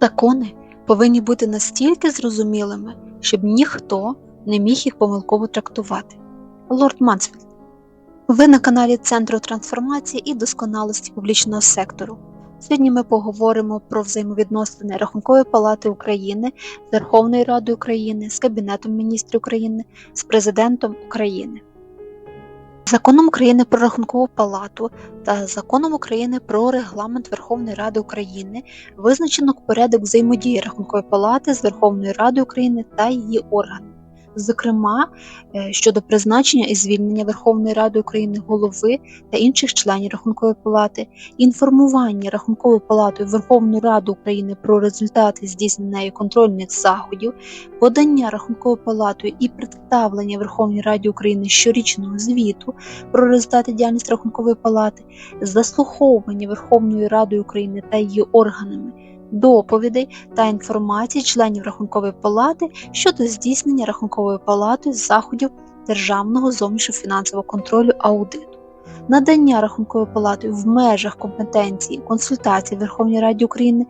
Закони повинні бути настільки зрозумілими, щоб ніхто не міг їх помилково трактувати. Лорд Мансфілд. Ви на каналі Центру трансформації і досконалості публічного сектору. Сьогодні ми поговоримо про взаємовідносини Рахункової палати України з Верховною Радою України, з Кабінетом міністрів України, з Президентом України. Законом України про Рахункову палату та Законом України про Регламент Верховної Ради України визначено порядок взаємодії Рахункової палати з Верховною Радою України та її органами. Зокрема, е, щодо призначення і звільнення Верховної Ради України голови та інших членів Рахункової палати, інформування Рахунковою палатою Верховної Ради України про результати здійснення контрольних заходів, подання Рахунковою палатою і представлення Верховній Раді України щорічного звіту про результати діяльності Рахункової палати, заслуховування Верховною Радою України та її органами доповідей та інформації членів Рахункової палати щодо здійснення Рахунковою палатою заходів державного зовнішнього фінансового контролю аудиту, надання Рахунковою палатою в межах компетенції консультацій Верховній Раді України.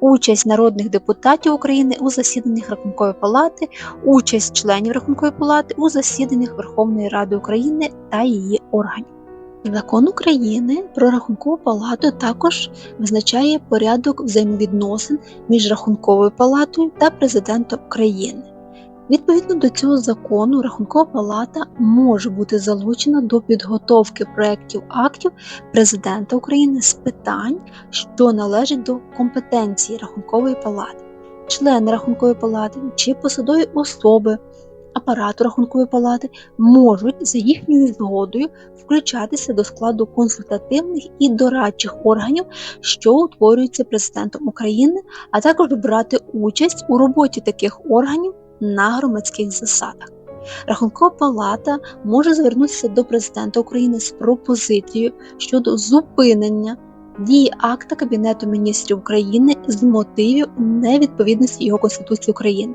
Участь народних депутатів України у засіданнях Рахункової палати, участь членів Рахункової палати у засіданнях Верховної Ради України та її органів. Закон України про рахункову палату також визначає порядок взаємовідносин між рахунковою палатою та президентом України. Відповідно до цього закону, рахункова палата може бути залучена до підготовки проєктів актів президента України з питань, що належать до компетенції рахункової палати. Члени рахункової палати чи посадові особи апарату рахункової палати можуть за їхньою згодою включатися до складу консультативних і дорадчих органів, що утворюються президентом України, а також брати участь у роботі таких органів на громадських засадах. Рахункова палата може звернутися до президента України з пропозицією щодо зупинення дії акта Кабінету міністрів України з мотивів невідповідності його Конституції України,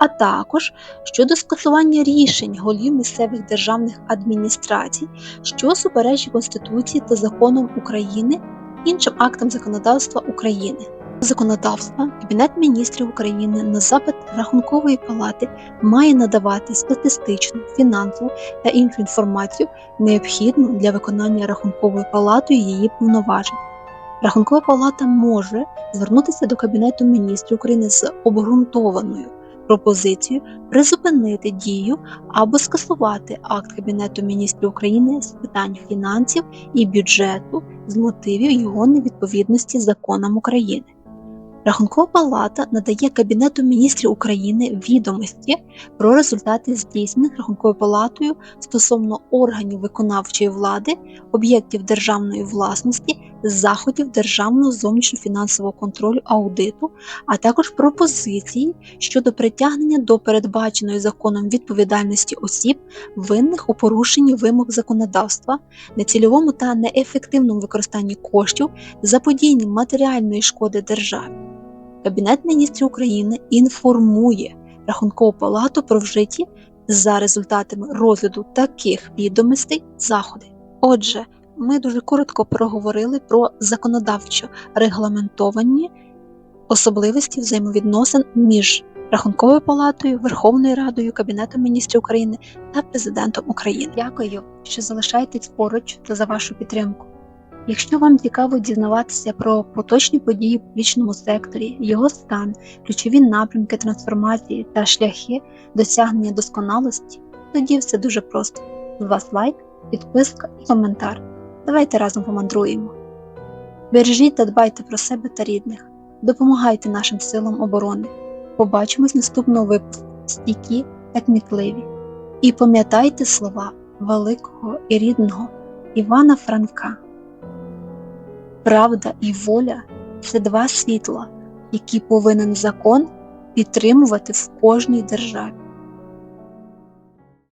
а також щодо скасування рішень голів місцевих державних адміністрацій, що суперечить Конституції та законам України, іншим актам законодавства України. Законодавства Кабінет міністрів України на запит Рахункової палати має надавати статистичну, фінансову та іншу інформацію, необхідну для виконання рахунковою палатою її повноважень. Рахункова палата може звернутися до Кабінету міністрів України з обґрунтованою пропозицією призупинити дію або скасувати акт Кабінету міністрів України з питань фінансів і бюджету з мотивів його невідповідності законам України. Рахункова палата надає Кабінету міністрів України відомості про результати здійснених рахунковою палатою стосовно органів виконавчої влади, об'єктів державної власності, заходів державного зовнішньофінансового контролю аудиту, а також пропозиції щодо притягнення до передбаченої законом відповідальності осіб, винних у порушенні вимог законодавства, нецільовому та неефективному використанні коштів, заподіянні матеріальної шкоди державі. Кабінет міністрів України інформує Рахункову палату про вжиті за результатами розгляду таких відомостей заходи. Отже, ми дуже коротко проговорили про законодавчо регламентовані особливості взаємовідносин між Рахунковою палатою, Верховною Радою, Кабінетом міністрів України та Президентом України. Дякую, що залишаєтесь поруч та за вашу підтримку. Якщо вам цікаво дізнаватися про поточні події в публічному секторі, його стан, ключові напрямки трансформації та шляхи досягнення досконалості, тоді все дуже просто. З вас лайк, підписка і коментар. Давайте разом помандруємо. Бережіть та дбайте про себе та рідних, допомагайте нашим силам оборони. Побачимось наступного випуску стійкі та кмітливі. І пам'ятайте слова великого і рідного Івана Франка. Правда і воля це два світла, які повинен закон підтримувати в кожній державі.